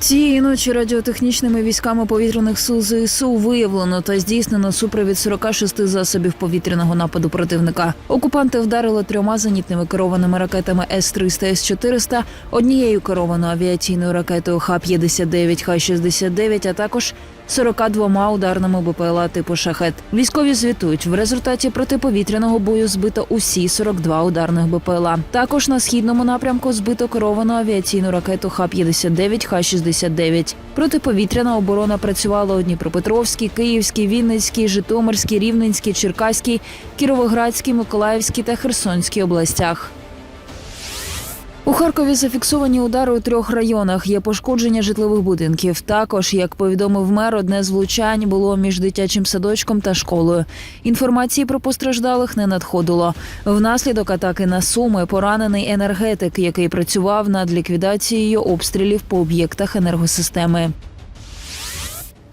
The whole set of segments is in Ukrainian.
Цієї ночі радіотехнічними військами повітряних сил ЗСУ виявлено та здійснено супровід 46 засобів повітряного нападу противника. Окупанти вдарили трьома зенітними керованими ракетами С-300, С-400, однією керованою авіаційною ракетою Х-59, Х-69, а також 42 ударними БПЛА типу «Шахет». Військові звітують, в результаті протиповітряного бою збито усі 42 ударних БПЛА. Також на східному напрямку збито керовану авіаційну ракету Х-59, Х-69. Протиповітряна оборона працювала у Дніпропетровській, Київській, Вінницькій, Житомирській, Рівненській, Черкаській, Кіровоградській, Миколаївській та Херсонській областях. У Харкові зафіксовані удари у трьох районах. Є пошкодження житлових будинків. Також, як повідомив мер, одне з влучань було між дитячим садочком та школою. Інформації про постраждалих не надходило. Внаслідок атаки на суми поранений енергетик, який працював над ліквідацією обстрілів по об'єктах енергосистеми.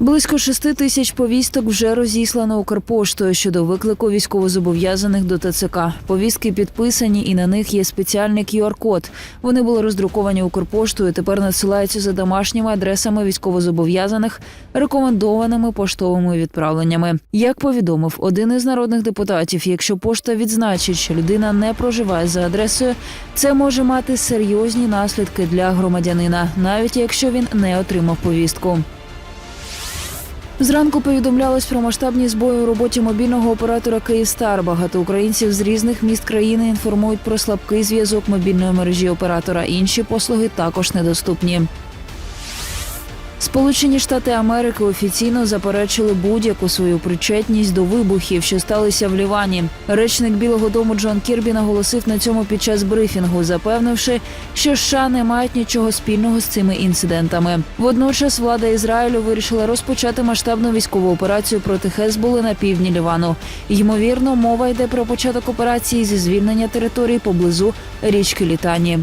Близько шести тисяч повісток вже розіслано Укрпоштою щодо виклику військовозобов'язаних до ТЦК. Повістки підписані, і на них є спеціальний QR-код. Вони були роздруковані Укрпоштою. Тепер надсилаються за домашніми адресами військовозобов'язаних, рекомендованими поштовими відправленнями. Як повідомив один із народних депутатів, якщо пошта відзначить, що людина не проживає за адресою, це може мати серйозні наслідки для громадянина, навіть якщо він не отримав повістку. Зранку повідомлялось про масштабні збої у роботі мобільного оператора Київстар. Багато українців з різних міст країни інформують про слабкий зв'язок мобільної мережі оператора. Інші послуги також недоступні. Сполучені Штати Америки офіційно заперечили будь-яку свою причетність до вибухів, що сталися в Лівані. Речник Білого Дому Джон Кірбі наголосив на цьому під час брифінгу, запевнивши, що США не мають нічого спільного з цими інцидентами. Водночас влада Ізраїлю вирішила розпочати масштабну військову операцію проти Хезболи на півдні Лівану. Ймовірно, мова йде про початок операції зі звільнення територій поблизу річки Літані.